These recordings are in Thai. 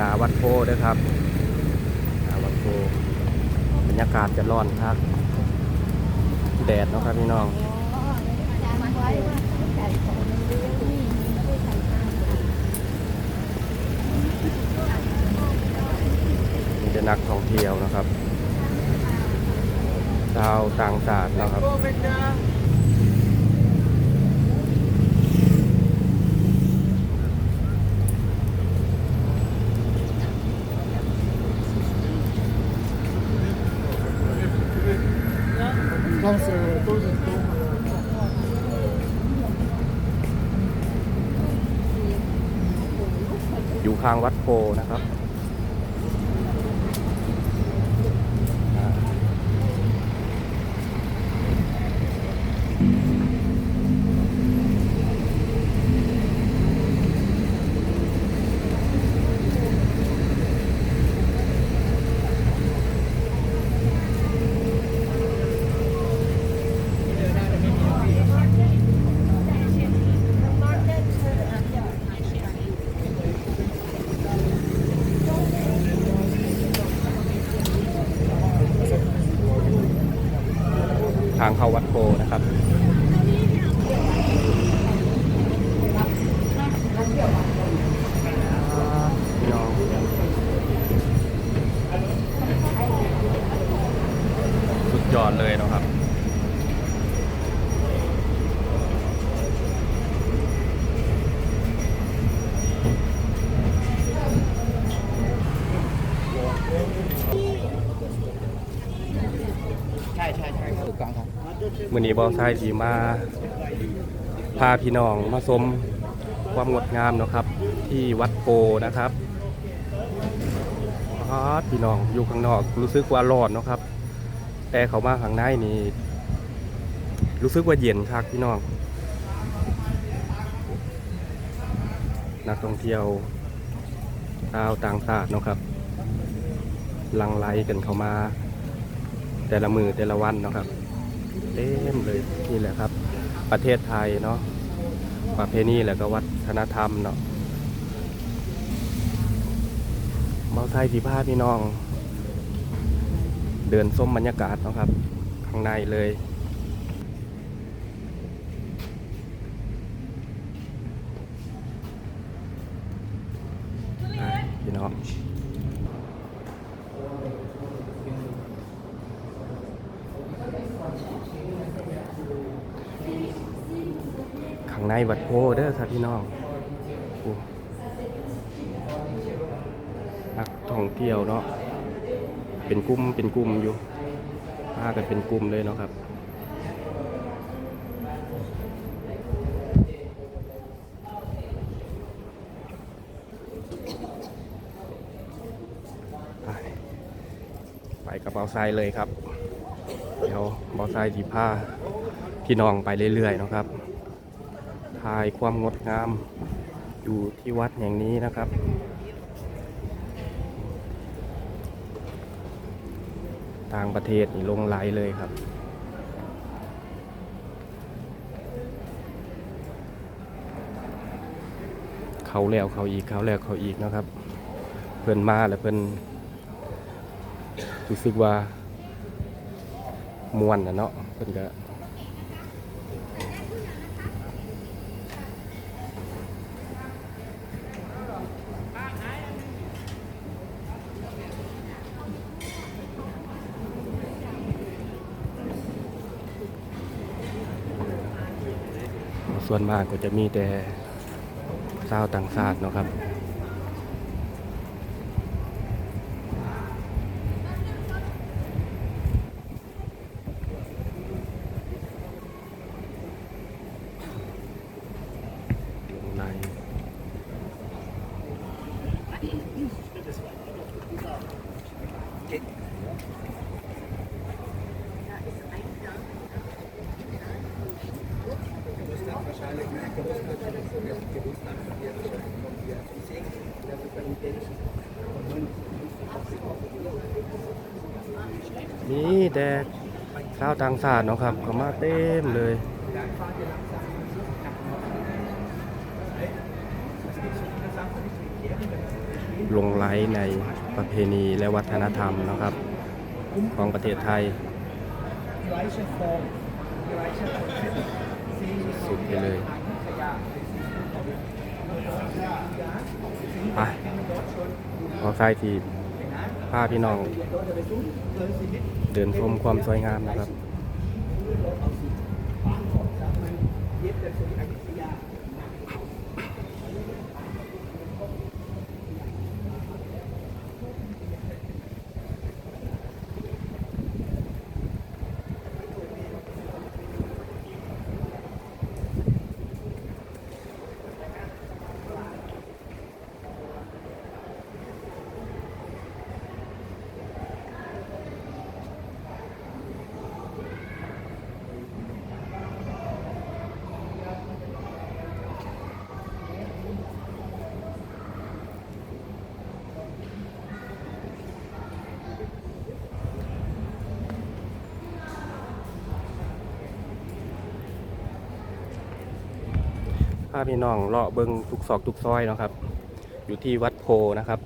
นาวัดโพเด้วยครับนาวัดโพบรรยากาศจะร้อนครับแดดนะครับพี่น้องมีแต่นักท่องเที่ยวนะครับชาวต่างชาตินะครับ อยู่ข้างวัดโพนะครับ ทางเข้าวัดโพนะครับพี่น้องสุดยอดเลยนะครับ ใช่ใช่ใช่ถูกต้องครับ มือนี้บอไซทีมา พาพี่น้องมาชมความงดงามเนาะครับ ที่วัดโพนะครับอ๋อพี่น้องอยู่ข้างนอกรู้สึกว่าร้อนเนาะครับ แต่เขามาข้างในนี่รู้สึกว่าเย็นครับพี่น้อง นักท่องเที่ยวชาวต่างชาติเนาะครับลังไลกันเข้ามา แต่ละมือแต่ละวันเนาะครับ เต็มเลยนี่แหละครับ ประเทศไทยเนาะประเพณีแล้วก็วัฒนธรรมเนาะเมาไทยสีผ้าพี่น้อง เดินส้มบรรยากาศเนาะครับ ข้างในเลยพี่น้อง ข้าง ในวัดโพเด้อครับพี่น้องนักท่องเที่ยวเนาะเป็นกลุ่มเป็นกลุ่มอยู่มากันเป็นกลุ่มเลยเนาะครับไปกระเป๋าทรายเลยครับ เดี๋ยวเป๋าทรายดีผ้าพี่น้องไปเรื่อยๆเนาะครับ ถ่ายความงดงาม อยู่ที่วัดแห่งนี้นะครับ ต่างประเทศนี่ลงไหลเลยครับเขาแล้วเขาอีกเขาแล้วเขาอีกนะครับ เพิ่นมาแล้วเพิ่นรู้สึกว่ามวนนะเนาะเพิ่นก็ ส่วนมากก็จะมีแต่ชาวต่างชาติเนาะครับ ใน นี่แดดชาวต่างชาติเนาะครับเขามาเต็มเลยลลงไหลในประเพณีและวัฒนธรรมนะครับ ของประเทศไทย สุดไปเลย ไปขอใครที่พาพี่น้อง เดินชมความสวยงามนะครับ พาพี่น้องเลาะเบิงทุกซอกทุกซอยนะครับ อยู่ที่วัดโพนะครับ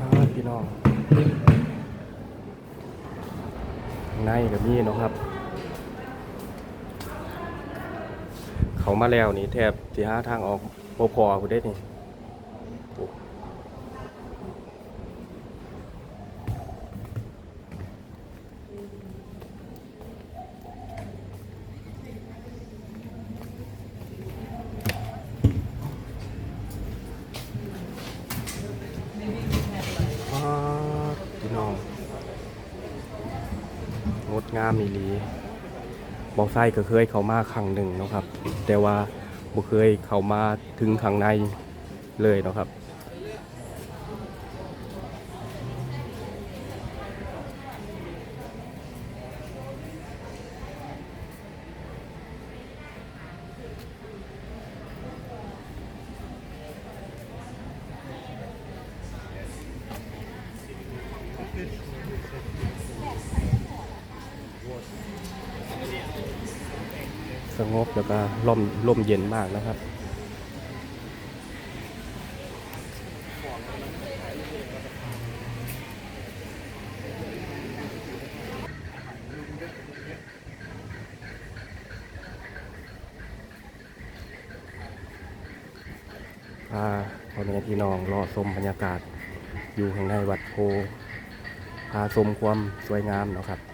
อ่า พี่น้องในกับนี่นะครับ เขามาแล้วนี่แทบที่ห้าทางออกพอพอกูได้นี่โอ้อ่าพี่น้อง งามอีหลีบอกไส้ก็เคยเข้ามาครั้งหนึ่งนะครับ แต่ว่าบ่เคยเข้ามาถึงข้างในเลยนะครับ สงบแล้วก็ร่มร่มเย็นมากนะครับ พาพ่อแม่พี่น้องรอชมบรรยากาศอยู่ข้างในวัดโพพาชมความสวยงามเนาะครับครับ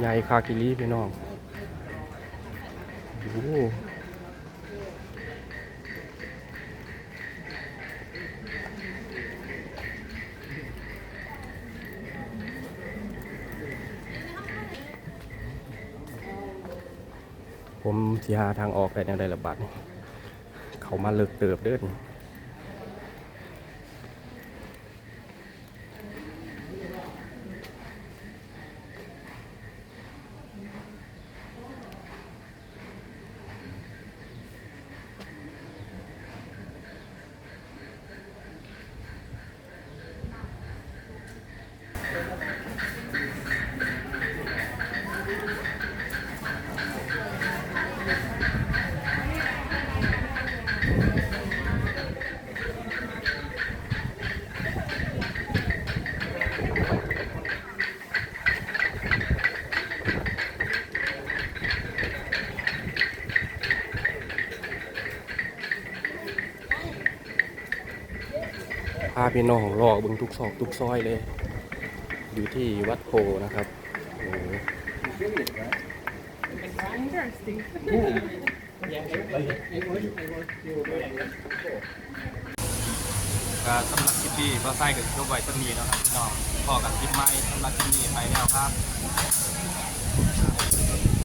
ใหญ่คากิลีพี่น้องโอ้ผมสีหาทางออกได้แนวใดระบาดเขามาเลิกเติบเด้อ พี่น้องรอเบึงทุกซอกทุกซอยเลย อยู่ที่วัดโพนะครับโอ้ก็สำหรับคลิปนี้ก็ใส่กับยกไว้ต้นนี้นะครับพี่น้องพอกับคลิปใหม่สำหรับคลิปนี้ไปแล้วครับ